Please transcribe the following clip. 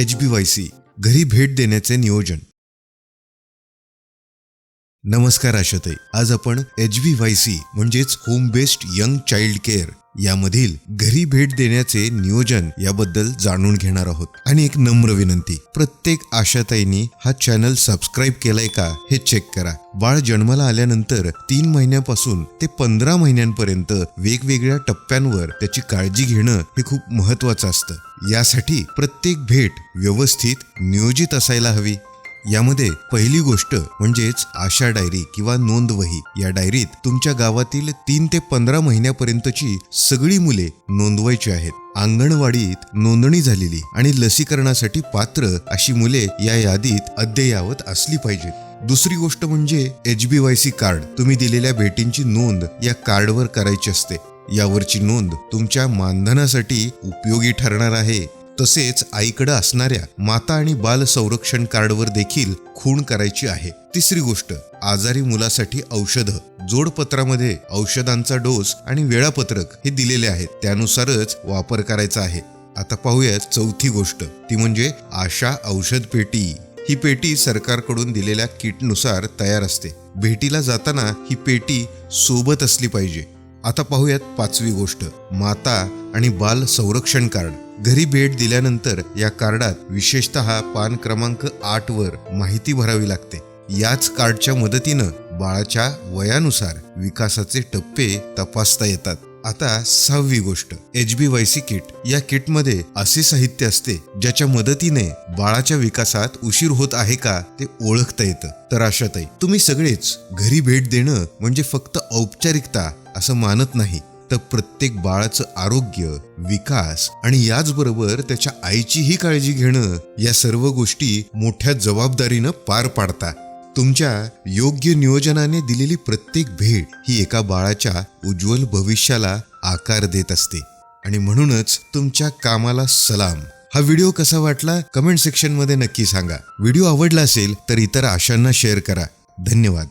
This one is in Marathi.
एच बी वाय सी घरी भेट देण्याचे नियोजन. नमस्कार आशाताई. आज आपण एच बी वाय सी म्हणजेच home based young child care यामधील घरी भेट देण्याचे नियोजन याबद्दल जाणून घेणार आहोत. आणि एक नम्र विनंती प्रत्येक आशाताईंनी हा चॅनल सबस्क्राईब केलाय का हे चेक करा. बाळ जन्माला आल्यानंतर तीन महिन्यापासून ते पंधरा महिन्यांपर्यंत वेगवेगळ्या टप्प्यांवर त्याची काळजी घेणं हे खूप महत्वाचं असतं. यासाठी प्रत्येक भेट व्यवस्थित नियोजित असायला हवी. यामध्ये पहिली गोष्ट म्हणजेच आशा डायरी किंवा नोंदवही या डायरीत तुमच्या गावातील तीन ते पंधरा महिन्यापर्यंतची सगळी मुले नोंदवायची आहेत. अंगणवाडीत नोंदणी झालेली आणि लसीकरणासाठी पात्र अशी मुले या यादीत अद्ययावत असली पाहिजेत. दुसरी गोष्ट म्हणजे H B Y C card. तुम्ही दिलेल्या भेटींची नोंद या कार्डवर करायची असते. यावरची नोंद तुमच्या मानधनासाठी उपयोगी ठरणार आहे. तसेच आईकडे असणाऱ्या माता आणि बाल संरक्षण कार्डवर देखील खूण करायची आहे. तिसरी गोष्ट आजारी मुलासाठी औषधं. जोडपत्रामध्ये औषधांचा डोस आणि वेळापत्रक हे दिलेले आहेत. त्यानुसारच वापर करायचा आहे. आता पाहूया चौथी गोष्ट. ती म्हणजे आशा औषध पेटी. ही पेटी सरकारकडून दिलेल्या किटनुसार तयार असते. भेटीला जाताना ही पेटी सोबत असली पाहिजे. आता पाहूयात पाचवी गोष्ट माता आणि बाल संरक्षण कार्ड. घरी भेट दिल्यानंतर या कार्डात विशेषतः पान क्रमांक आठ वर माहिती भरावी लागते. याच कार्डच्या मदतीनं बाळाच्या वयानुसार विकासाचे टप्पे तपासता येतात. आता सहावी गोष्ट H B Y C kit. या किटमध्ये असे साहित्य असते ज्याच्या मदतीने बाळाच्या विकासात उशीर होत आहे का ते ओळखता येतं. तर अशातही तुम्ही सगळेच घरी भेट देणं म्हणजे फक्त औपचारिकता असं मानत नाही. तर प्रत्येक बाळाचं आरोग्य विकास आणि याचबरोबर त्याच्या आईचीही काळजी घेणं या सर्व गोष्टी मोठ्या जबाबदारीनं पार पाडता. तुमच्या योग्य नियोजनाने दिलेली प्रत्येक भेट ही एका बाळाच्या उज्ज्वल भविष्याला आकार देत असते. आणि म्हणूनच तुमच्या कामाला सलाम. हा व्हिडिओ कसा वाटला? कमेंट सेक्शनमध्ये नक्की सांगा. व्हिडिओ आवडला असेल तर इतर आशांना शेअर करा. धन्यवाद.